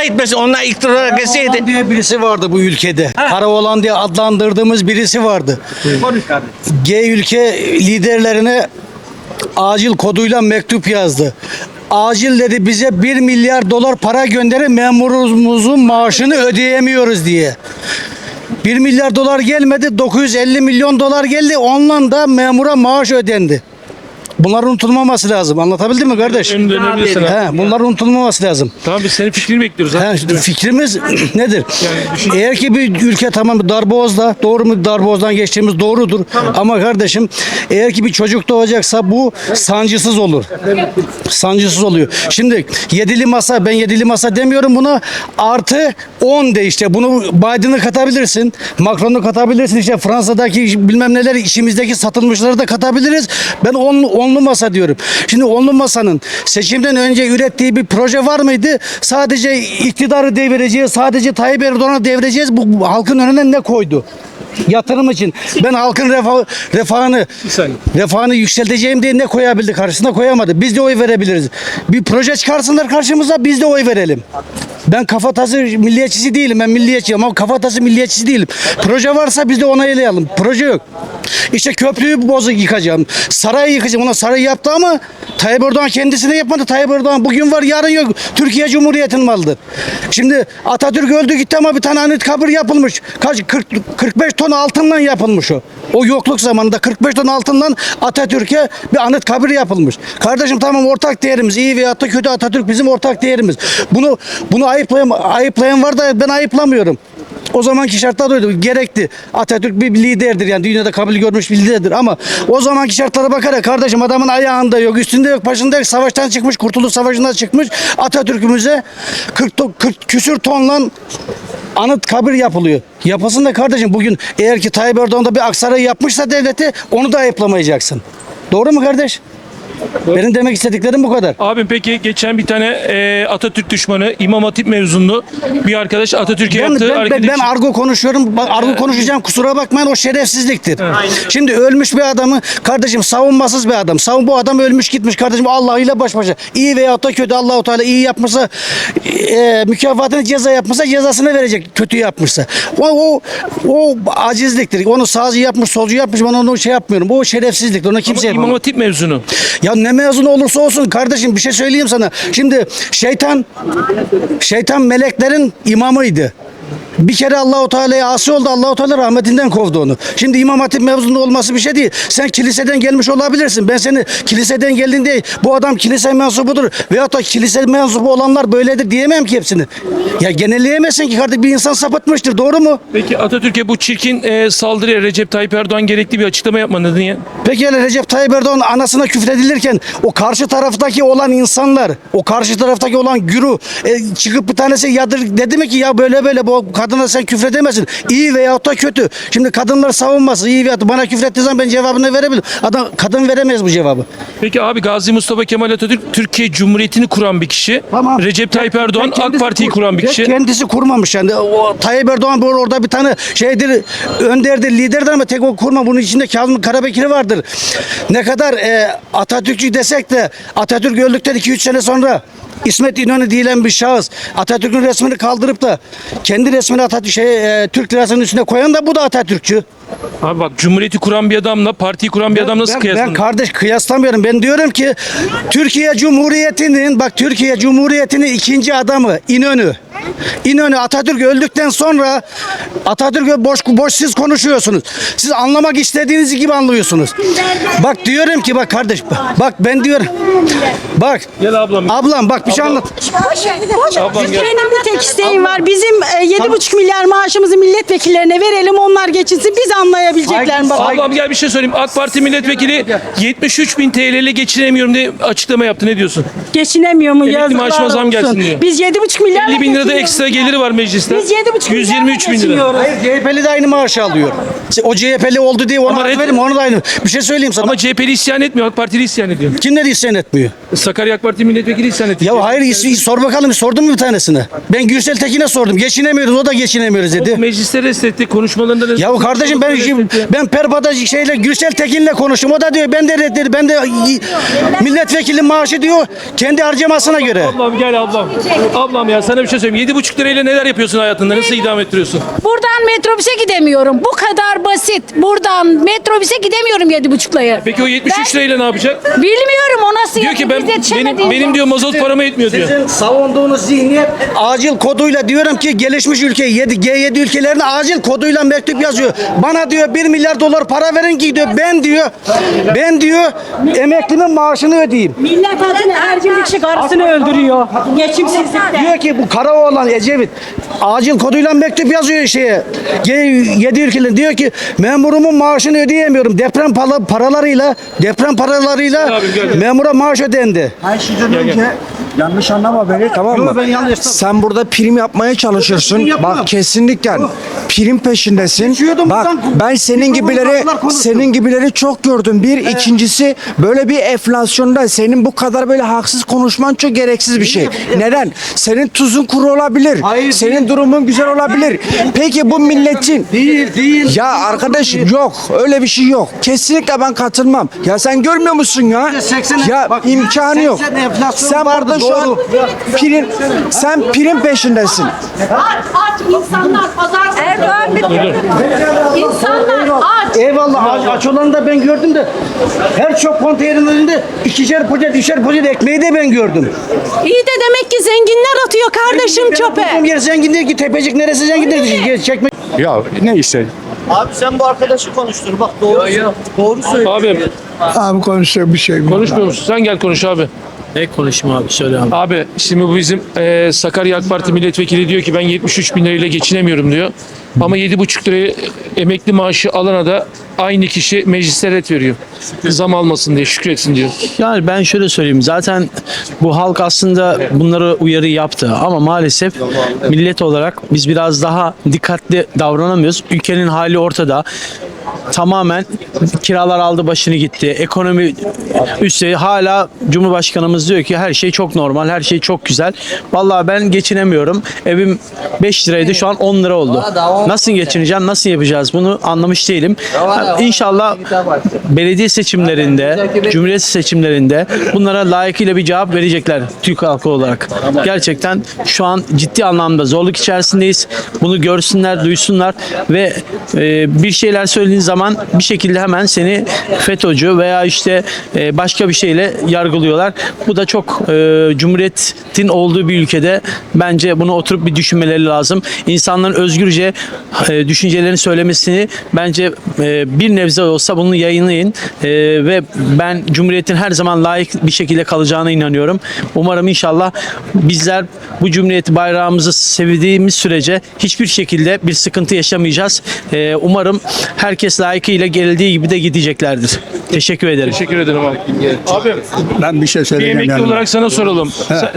Allah etmesin onlar iktidara. Karaoğlan diye birisi vardı bu ülkede. Karaoğlan diye adlandırdığımız birisi vardı. G ülke liderlerine acil koduyla mektup yazdı. Acil dedi bize 1 milyar dolar para gönderin memurumuzun maaşını ödeyemiyoruz diye. 1 milyar dolar gelmedi 950 milyon dolar geldi onunla da memura maaş ödendi. Bunlar unutulmaması lazım. Anlatabildim mi kardeş? Ön dönebilirsin abi. He, bunlar unutulmaması lazım. Tamam biz senin fikrini bekliyoruz. Ha, işte fikrimiz nedir? düşün- Eğer ki bir ülke tamam darboğazda doğru mu darboğazdan geçtiğimiz doğrudur. Ama kardeşim eğer ki bir çocuk doğacaksa bu sancısız olur. Sancısız oluyor. Şimdi yedili masa ben yedili masa demiyorum buna artı 10 de işte bunu Biden'ı katabilirsin. Macron'u katabilirsin işte Fransa'daki bilmem neler işimizdeki satılmışları da katabiliriz. Ben onlu, onlu masa diyorum. Şimdi onlu masanın seçimden önce ürettiği bir proje var mıydı? Sadece iktidarı devireceğiz, sadece Tayyip Erdoğan'ı devireceğiz. Bu, bu halkın önüne ne koydu? Yatırım için. Ben halkın refah, refahını refahını yükselteceğim diye ne koyabildi karşısına koyamadı. Biz de oy verebiliriz. Bir proje çıkarsınlar karşımıza biz de oy verelim. Ben kafatası milliyetçisi değilim. Ben milliyetçiyim ama kafatası milliyetçisi değilim. Proje varsa biz de onaylayalım. Proje yok. İşte köprüyü bozuk yıkacağım. Sarayı yıkacağım. Ona sarayı yaptı ama Tayyip Erdoğan kendisine yapmadı. Tayyip Erdoğan bugün var yarın yok. Türkiye Cumhuriyeti'nin malıdır. Şimdi Atatürk öldü gitti ama bir tane anıt kabir yapılmış. Kaç 40 45 ton altından yapılmış o. O yokluk zamanında 45 ton altından Atatürk'e bir anıt kabir yapılmış. Kardeşim tamam ortak değerimiz iyi veya da kötü Atatürk bizim ortak değerimiz. Bunu bunu ayıplayan ayıplayan var da ben ayıplamıyorum. O zamanki şartlar oydu. Gerekti. Atatürk bir liderdir yani dünyada kabul görmüş bir liderdir ama o zamanki şartlara bakarak kardeşim adamın ayağında yok, üstünde yok, başında yok. Savaştan çıkmış, Kurtuluş Savaşı'ndan çıkmış. Atatürk'ümüze 40, to- 40 küsür tonla anıt kabir yapılıyor. Yapılsın da kardeşim bugün eğer ki Tayyip Erdoğan da bir Aksaray yapmışsa devleti onu da ayıplamayacaksın. Doğru mu kardeş? Benim demek istediklerim bu kadar. Abim peki geçen bir tane e, Atatürk düşmanı İmam Hatip mezunlu bir arkadaş Atatürk'e Ben, yaptığı ben, ben, hareket ben için- argo konuşuyorum. Bak argo konuşacağım. Kusura bakmayın o şerefsizliktir. Şimdi ölmüş bir adamı kardeşim savunmasız bir adam. Savun bu adam ölmüş gitmiş kardeşim Allah ile baş başa. İyi veya da kötü Allahu Teala iyi yapmışsa e, mükafatını ceza yapmışsa cezasını verecek. Kötü yapmışsa. O o o acizliktir. Onu sağcı yapmış, solcu yapmış. Ben onu şey yapmıyorum. Bu şerefsizliktir. Onu kimse İmam yapamaz. Hatip mezunu. Ya ne mezun olursa olsun kardeşim bir şey söyleyeyim sana. Şimdi şeytan şeytan meleklerin imamıydı. Bir kere Allahu Teala'ya asi oldu. Allahu Teala rahmetinden kovdu onu. Şimdi İmam Hatip mezunu olması bir şey değil. Sen kiliseden gelmiş olabilirsin. Ben seni kiliseden geldin diye bu adam kilise mensubudur veyahut da kilise mensubu olanlar böyledir diyemem ki hepsini. Ya genelleyemezsin ki kardeşim bir insan sapıtmıştır. Doğru mu? Peki Atatürk'e bu çirkin e, saldırıya Recep Tayyip Erdoğan gerekli bir açıklama yapmadı niye? Peki hele Recep Tayyip Erdoğan anasına küfredilirken o karşı taraftaki olan insanlar, o karşı taraftaki olan güru e, çıkıp bir tanesi yadır dedi mi ki ya böyle böyle bu kadına sen küfredemezsin. İyi veyahut da kötü. Şimdi kadınlar savunması iyi da bana küfrettiği zaman ben cevabını verebilirim. Adam kadın veremez bu cevabı. Peki abi Gazi Mustafa Kemal Atatürk Türkiye Cumhuriyeti'ni kuran bir kişi. Tamam. Recep Tayyip Erdoğan AK Parti'yi kur- kuran bir kişi. Kendisi kurmamış yani. O Tayyip Erdoğan bu orada bir tane şeydir, önderdir, liderdir ama tek o kurma. Bunun içinde Kazım Karabekir vardır. Ne kadar e, Atatürkçü desek de Atatürk öldükten 2-3 sene sonra İsmet İnönü diyen bir şahıs Atatürk'ün resmini kaldırıp da kendi resmini Atatürk şey, e, Türk lirasının üstüne koyan da bu da Atatürkçü. Abi bak Cumhuriyeti kuran bir adamla partiyi kuran bir adam nasıl ben, kıyaslanır? ben kardeş kıyaslamıyorum. Ben diyorum ki Türkiye Cumhuriyeti'nin bak Türkiye Cumhuriyeti'nin ikinci adamı İnönü. İnönü Atatürk öldükten sonra Atatürk'ü boş boş siz konuşuyorsunuz. Siz anlamak istediğiniz gibi anlıyorsunuz. Bak diyorum ki bak kardeş bak ben diyorum. Bak Gel ablam. ablam bak bir şey anlat. Ablam gel. Benim bir tek isteğim var. Bizim e, yedi buçuk milyar maaşımızı milletvekillerine verelim. Onlar geçinsin. Biz anlayabilecekler mi? bakalım? Ablam gel bir şey söyleyeyim. AK Parti milletvekili 73 bin TL ile geçinemiyorum diye açıklama yaptı. Ne diyorsun? Geçinemiyor mu? Emekli Yazıklar maaşıma zam olsun. gelsin diyor. Biz yedi buçuk milyar 50 bin lirada ekstra geliri var mecliste. Biz yedi buçuk milyar 123 bin lira. Hayır CHP'li de aynı maaşı alıyor. O CHP'li oldu diye ona Ama red- vereyim onu da aynı. Bir şey söyleyeyim sana. Ama CHP'li isyan etmiyor. AK Partili isyan ediyor. Kimleri isyan etmiyor? Sakarya AK Parti milletvekili isyan ediyor. Ya hayır is- sor bakalım sordun mu bir tanesine? Ben Gürsel Tekin'e sordum. Geçinemiyoruz o da geçinemiyoruz dedi. Mecliste restetti. Konuşmalarında rest Ya kardeşim ben ben Perpa'da şeyle Gürsel Tekin'le konuştum. O da diyor ben de reddedim. Ben de milletvekili maaşı diyor kendi harcamasına göre. Ablam gel ablam. Ablam ya sana bir şey söyleyeyim. 7,5 lirayla neler yapıyorsun hayatında? Nasıl idame ettiriyorsun? Buradan metrobüse gidemiyorum. Bu kadar basit. Buradan metrobüse gidemiyorum yedi buçuklayı. Peki o 73 lirayla ne yapacak? Bilmiyorum o nasıl Diyor ki yapıyor, ben biz yetişemediğimiz benim, benim için. diyor mazot paramı etmiyor diyor. Sizin savunduğunuz zihniyet acil koduyla diyorum ki gelişmiş ülke 7 G7 ülkelerine acil koduyla mektup yazıyor. Bana diyor 1 milyar dolar para verin ki diyor ben diyor ben diyor emeklimin maaşını ödeyeyim. Millet adına her gün bir kişi karısını öldürüyor. Geçimsizlikten. Diyor ki bu Karaoğlan Ecevit acil koduyla mektup yazıyor şeye. G7 ülkelerine diyor ki memurumun maaşını ödeyemiyorum. Deprem para- paralarıyla deprem paralarıyla memura maaş ödendi. Her şeyden önce yanlış anlama beni tamam mı? Yok, ben yanlış- Sen burada prim yapmaya çalışırsın. Prim. Bak kesinlikle prim peşindesin. Geçiyordum Bak buradan, ben senin gibileri senin gibileri çok gördüm. Bir ikincisi böyle bir enflasyonda senin bu kadar böyle haksız konuşman çok gereksiz bir şey. Neden? Senin tuzun kuru olabilir. Hayır, senin değil. durumun güzel olabilir. Peki bu milletin Değil değil. ya arkadaş yok öyle bir şey yok. Kesinlikle ben katılmam. Ya sen görmüyor musun ya? %80'e Ya bak, imkanı yok. %80 enflasyon Sen burada şu an prim sen prim peşindesin. Aç aç insanlar pazar Erdoğan İnsanlar aç. Eyvallah aç, aç olanı da ben gördüm de her çok konteynerin önünde ikişer poşet, üçer poşet ekmeği de ben gördüm. İyi de demek ki zenginler atıyor kardeşim çöpe. Benim yer zengin değil ki tepecik neresi zengin değil. Çekmek Ya neyse. Abi sen bu arkadaşı konuştur bak doğru doğru söylüyor. Abi Abi konuşacak bir şey mi? konuşmuyor musun? Sen gel konuş abi. Ne konuşayım abi söyle abi. Abi şimdi bu bizim e, Sakarya AK Parti milletvekili diyor ki ben 73 bin lirayla geçinemiyorum diyor. Ama 7,5 liraya emekli maaşı alana da aynı kişi mecliste ret veriyor. Zam almasın diye şükretsin diyor. Yani ben şöyle söyleyeyim zaten bu halk aslında bunları uyarı yaptı ama maalesef millet olarak biz biraz daha dikkatli davranamıyoruz. Ülkenin hali ortada. Tamamen kiralar aldı başını gitti. Ekonomi üstü hala Cumhurbaşkanımız diyor ki her şey çok normal, her şey çok güzel. Vallahi ben geçinemiyorum. Evim 5 liraydı şu an 10 lira oldu. Nasıl geçineceğim, nasıl yapacağız bunu anlamış değilim. İnşallah belediye seçimlerinde, cumhuriyet seçimlerinde bunlara layıkıyla bir cevap verecekler Türk halkı olarak. Gerçekten şu an ciddi anlamda zorluk içerisindeyiz. Bunu görsünler, duysunlar ve e, bir şeyler söylediğin zaman bir şekilde hemen seni FETÖ'cü veya işte e, başka bir şeyle yargılıyorlar. Bu da çok e, cumhuriyetin olduğu bir ülkede bence bunu oturup bir düşünmeleri lazım. İnsanların özgürce e, düşüncelerini söylemesini bence e, bir nebze olsa bunu yayınlayın E, ve ben Cumhuriyet'in her zaman layık bir şekilde kalacağına inanıyorum. Umarım inşallah bizler bu Cumhuriyeti bayrağımızı sevdiğimiz sürece hiçbir şekilde bir sıkıntı yaşamayacağız. E, umarım herkes layıkıyla geldiği gibi de gideceklerdir. Teşekkür ederim. Teşekkür ederim abi. Abi Ben bir şey bir söyleyeyim emekli yani. olarak sana soralım. Sen,